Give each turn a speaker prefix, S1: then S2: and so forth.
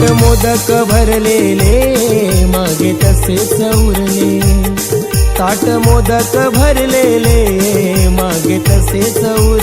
S1: ताट मोदक भरलेले मागे तसे चौरले ताट मोदक भरलेले मागे तसे चौर